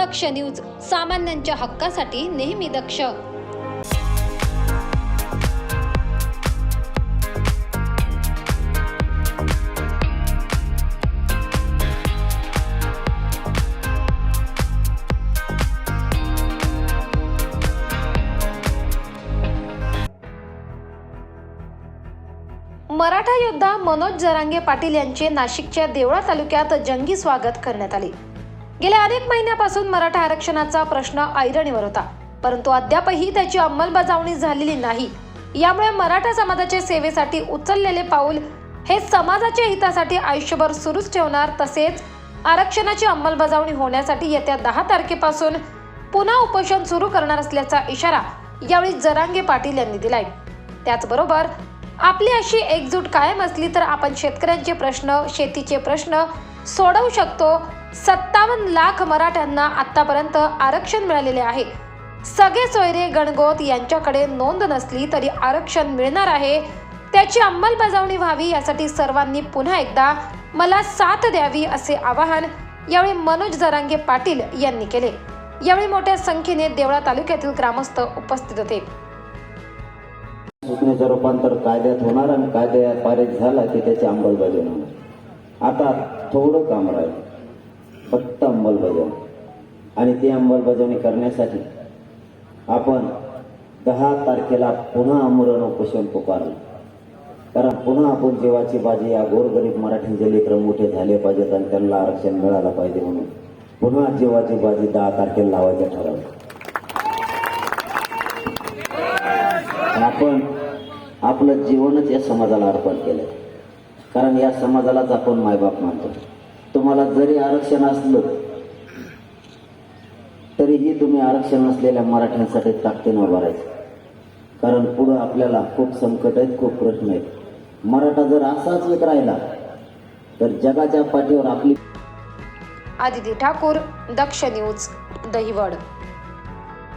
दक्ष news सामान्यांच्या हक्कासाठी नेहमी दक्ष. मराठा योद्धा मनोज जरांगे पाटील यांचे नाशिकच्या देवळा तालुक्यात जंगी स्वागत करण्यात आले. गेल्या अनेक महिन्यापासून मराठा आरक्षणाचा प्रश्न ऐरणीवर होता. परंतु अद्यापही त्याची अंमलबजावणी झालेली नाही. यामुळे मराठा समाजाच्या सेवेसाठी उचललेले पाऊल हे समाजाच्या हितासाठी आयुष्यभर सुरूच ठेवणार तसेच आरक्षणाची अंमलबजावणी होण्यासाठी येत्या दहा तारखेपासून पुन्हा उपोषण सुरू करणार असल्याचा इशारा यावेळी जरांगे पाटील यांनी दिलाय. त्याचबरोबर आपली अशी एकजूट कायम असली तर आपण शेतकऱ्यांचे प्रश्न शेतीचे प्रश्न सोडवू शकतो. सत्तावन्न लाख मराठ्यांना आतापर्यंत आरक्षण मिळालेले आहे. सगळे सोयरे गणगोत यांच्याकडे नोंद नसली तरी आरक्षण मिळणार आहे. त्याची अंमलबजावणी व्हावी यासाठी सर्वांनी पुन्हा एकदा मला साथ द्यावी असे आवाहन यावेळी मनोज जरांगे पाटील यांनी केले. यावेळी मोठ्या संख्येने देवळा तालुक्यातील ग्रामस्थ उपस्थित होते. सूचनेचं रूपांतर कायद्यात होणार आणि कायद्यात पारित झाला की त्याची अंमलबजावणी होणार. आता थोडं काम राहील. फक्त अंमलबजावणी. आणि ती अंमलबजावणी करण्यासाठी आपण दहा तारखेला पुन्हा आमरण उपोषण पुकारलं कारण पुन्हा आपण जीवाची बाजी या गोरगरीब मराठींचे लेकर मोठे झाले पाहिजेत आणि त्यांना आरक्षण मिळालं पाहिजे म्हणून पुन्हा जीवाची बाजी दहा तारखेला लावायचं ठरवलं. आपण आपलं जीवनच या समाजाला अर्पण केलं कारण या समाजालाच आपण मायबाप मानतो. तुम्हाला जरी आरक्षण असलं तरीही तुम्ही आरक्षण असलेल्या मराठ्यांसाठी ताकदीनं उभं राहायचं. कारण पुढं आपल्याला खूप संकट आहेत खूप प्रश्न आहेत. मराठा जर असाच येत राहिला तर जगाच्या पाठीवर आपली आदिती ठाकूर दक्ष न्यूज दहिवड.